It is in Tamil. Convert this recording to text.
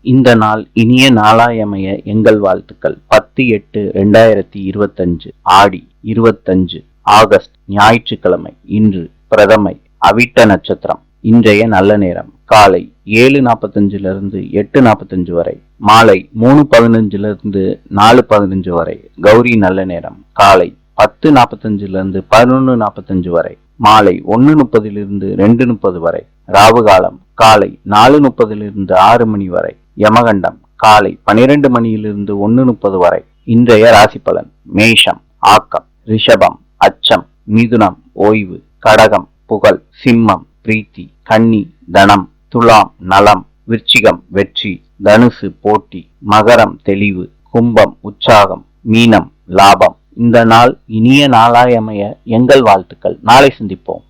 இந்த நாள் இனிய நாளாயமைய எங்கள் வாழ்த்துக்கள். பத்து எட்டு ரெண்டாயிரத்தி இருபத்தஞ்சு ஆடி இருபத்தஞ்சு ஆகஸ்ட் ஞாயிற்றுக்கிழமை இன்று பிரதமை அவிட்ட நட்சத்திரம். இன்றைய நல்ல நேரம். காலை ஏழு நாற்பத்தஞ்சுல இருந்து எட்டு நாற்பத்தஞ்சு வரை. மாலை மூணு பதினஞ்சுல இருந்து நாலு பதினஞ்சு வரை. கௌரி நல்ல நேரம். காலை பத்து நாற்பத்தஞ்சுல இருந்து பதினொன்னு நாற்பத்தஞ்சு வரை. மாலை ஒன்னு முப்பதிலிருந்து ரெண்டு முப்பது வரை. ராவு காலம் காலை நாலு முப்பதிலிருந்து ஆறு மணி வரை. யமகண்டம் காலை பனிரெண்டு மணியிலிருந்து ஒன்னு முப்பது வரை. இன்றைய ராசி பலன் மேஷம் ஆக்கம் ரிஷபம் அச்சம் மிதுனம் ஓய்வு கடகம் புகழ் சிம்மம் பிரீத்தி கன்னி தனம் துலாம் நலம் விருச்சிகம் வெற்றி தனுசு போட்டி மகரம் தெளிவு கும்பம் உற்சாகம் மீனம் லாபம். இந்த நாள் இனிய நாளாயமைய எங்கள் வாழ்த்துக்கள். நாளை சந்திப்போம்.